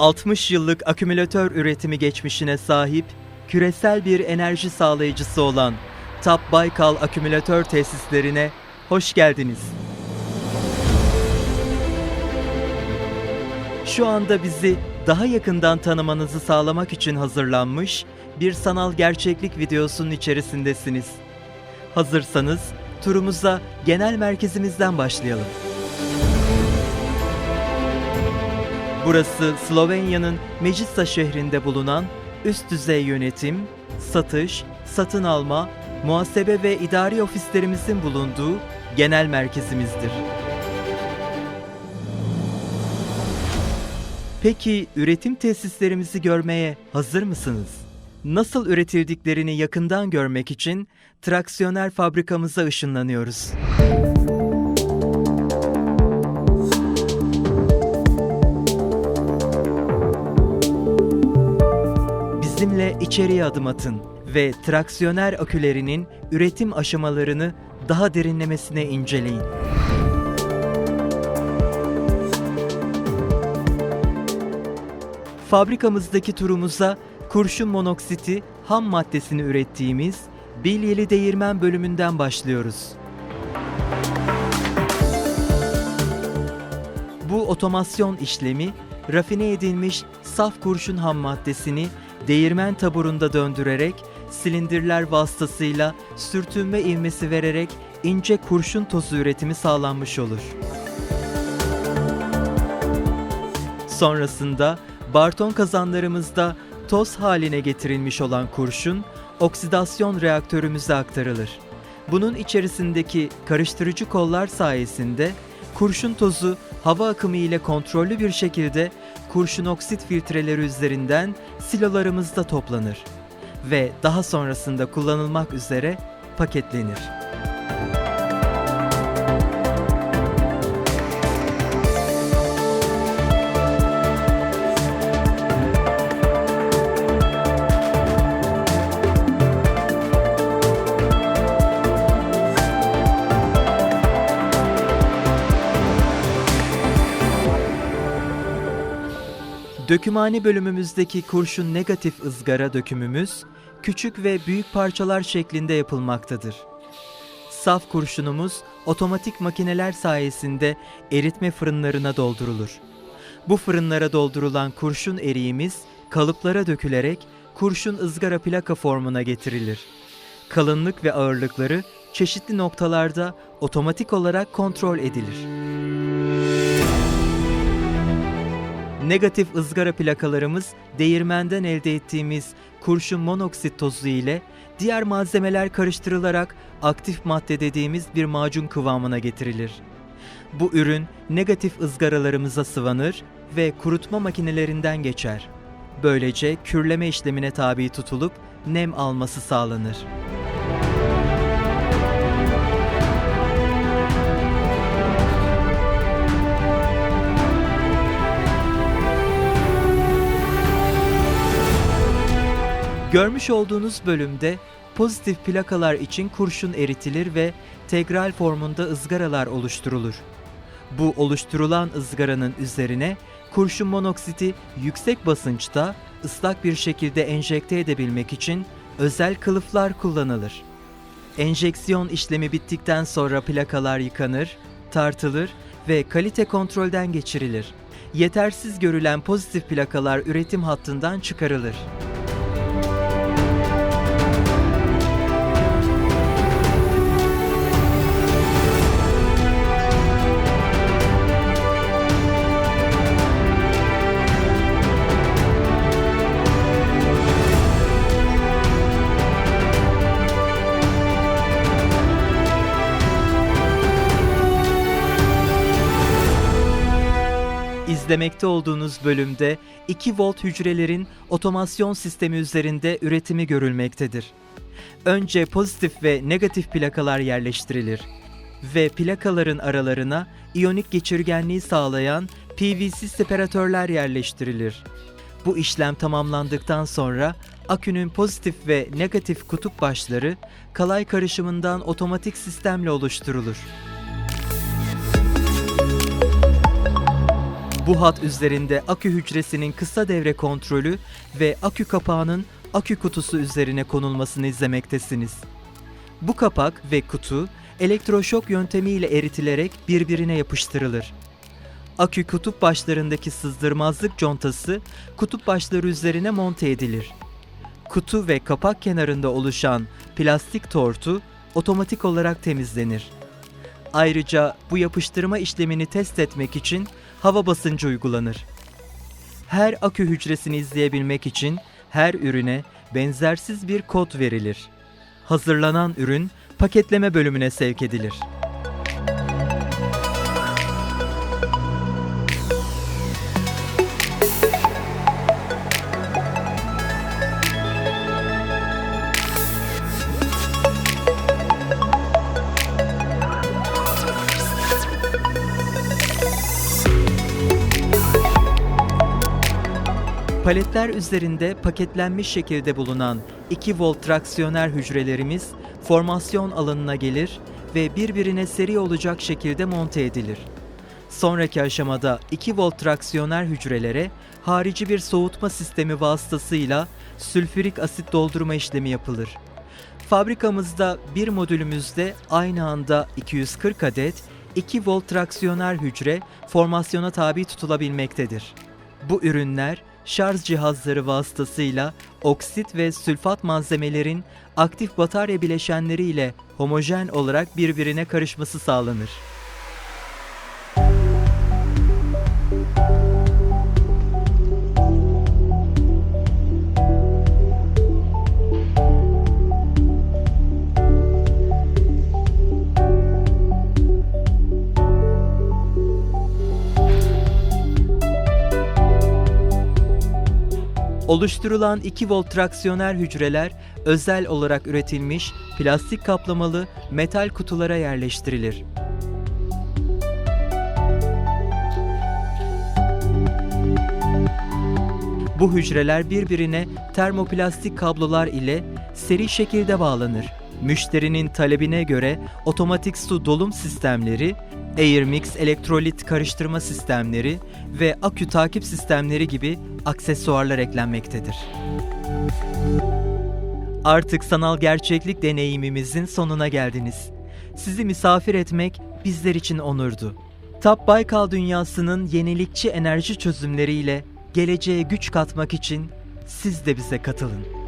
60 yıllık akümülatör üretimi geçmişine sahip, küresel bir enerji sağlayıcısı olan TAP Baykal Akümülatör Tesislerine hoş geldiniz. Şu anda bizi daha yakından tanımanızı sağlamak için hazırlanmış bir sanal gerçeklik videosunun içerisindesiniz. Hazırsanız turumuza genel merkezimizden başlayalım. Burası Slovenya'nın Mecisa şehrinde bulunan üst düzey yönetim, satış, satın alma, muhasebe ve idari ofislerimizin bulunduğu genel merkezimizdir. Peki üretim tesislerimizi görmeye hazır mısınız? Nasıl üretildiklerini yakından görmek için traksiyoner fabrikamıza ışınlanıyoruz. Bizimle içeriye adım atın ve traksiyoner akülerinin üretim aşamalarını daha derinlemesine inceleyin. Fabrikamızdaki turumuza kurşun monoksiti ham maddesini ürettiğimiz bilyeli değirmen bölümünden başlıyoruz. Bu otomasyon işlemi rafine edilmiş saf kurşun ham maddesini değirmen taburunda döndürerek silindirler vasıtasıyla sürtünme ivmesi vererek ince kurşun tozu üretimi sağlanmış olur. Sonrasında Barton kazanlarımızda toz haline getirilmiş olan kurşun oksidasyon reaktörümüze aktarılır. Bunun içerisindeki karıştırıcı kollar sayesinde kurşun tozu hava akımı ile kontrollü bir şekilde kurşun oksit filtreleri üzerinden silolarımızda toplanır ve daha sonrasında kullanılmak üzere paketlenir. Dökümhane bölümümüzdeki kurşun negatif ızgara dökümümüz küçük ve büyük parçalar şeklinde yapılmaktadır. Saf kurşunumuz otomatik makineler sayesinde eritme fırınlarına doldurulur. Bu fırınlara doldurulan kurşun eriğimiz kalıplara dökülerek kurşun ızgara plaka formuna getirilir. Kalınlık ve ağırlıkları çeşitli noktalarda otomatik olarak kontrol edilir. Negatif ızgara plakalarımız değirmenden elde ettiğimiz kurşun monoksit tozu ile diğer malzemeler karıştırılarak aktif madde dediğimiz bir macun kıvamına getirilir. Bu ürün negatif ızgaralarımıza sıvanır ve kurutma makinelerinden geçer. Böylece kürleme işlemine tabi tutulup nem alması sağlanır. Görmüş olduğunuz bölümde pozitif plakalar için kurşun eritilir ve tegral formunda ızgaralar oluşturulur. Bu oluşturulan ızgaranın üzerine kurşun monoksiti yüksek basınçta ıslak bir şekilde enjekte edebilmek için özel kılıflar kullanılır. Enjeksiyon işlemi bittikten sonra plakalar yıkanır, tartılır ve kalite kontrolden geçirilir. Yetersiz görülen pozitif plakalar üretim hattından çıkarılır. İzlemekte olduğunuz bölümde 2 volt hücrelerin otomasyon sistemi üzerinde üretimi görülmektedir. Önce pozitif ve negatif plakalar yerleştirilir ve plakaların aralarına iyonik geçirgenliği sağlayan PVC separatörler yerleştirilir. Bu işlem tamamlandıktan sonra akünün pozitif ve negatif kutup başları kalay karışımından otomatik sistemle oluşturulur. Bu hat üzerinde akü hücresinin kısa devre kontrolü ve akü kapağının akü kutusu üzerine konulmasını izlemektesiniz. Bu kapak ve kutu elektroşok yöntemiyle eritilerek birbirine yapıştırılır. Akü kutup başlarındaki sızdırmazlık contası kutup başları üzerine monte edilir. Kutu ve kapak kenarında oluşan plastik tortu otomatik olarak temizlenir. Ayrıca bu yapıştırma işlemini test etmek için hava basıncı uygulanır. Her akü hücresini izleyebilmek için her ürüne benzersiz bir kod verilir. Hazırlanan ürün paketleme bölümüne sevk edilir. Paletler üzerinde paketlenmiş şekilde bulunan 2 volt traksiyoner hücrelerimiz formasyon alanına gelir ve birbirine seri olacak şekilde monte edilir. Sonraki aşamada 2 volt traksiyoner hücrelere harici bir soğutma sistemi vasıtasıyla sülfürik asit doldurma işlemi yapılır. Fabrikamızda bir modülümüzde aynı anda 240 adet 2 volt traksiyoner hücre formasyona tabi tutulabilmektedir. Bu ürünler şarj cihazları vasıtasıyla oksit ve sülfat malzemelerin aktif batarya bileşenleri ile homojen olarak birbirine karışması sağlanır. Oluşturulan 2 volt traksiyoner hücreler özel olarak üretilmiş plastik kaplamalı metal kutulara yerleştirilir. Bu hücreler birbirine termoplastik kablolar ile seri şekilde bağlanır. Müşterinin talebine göre otomatik su dolum sistemleri, Airmix elektrolit karıştırma sistemleri ve akü takip sistemleri gibi aksesuarlar eklenmektedir. Artık sanal gerçeklik deneyimimizin sonuna geldiniz. Sizi misafir etmek bizler için onurdu. TAP Baykal dünyasının yenilikçi enerji çözümleriyle geleceğe güç katmak için siz de bize katılın.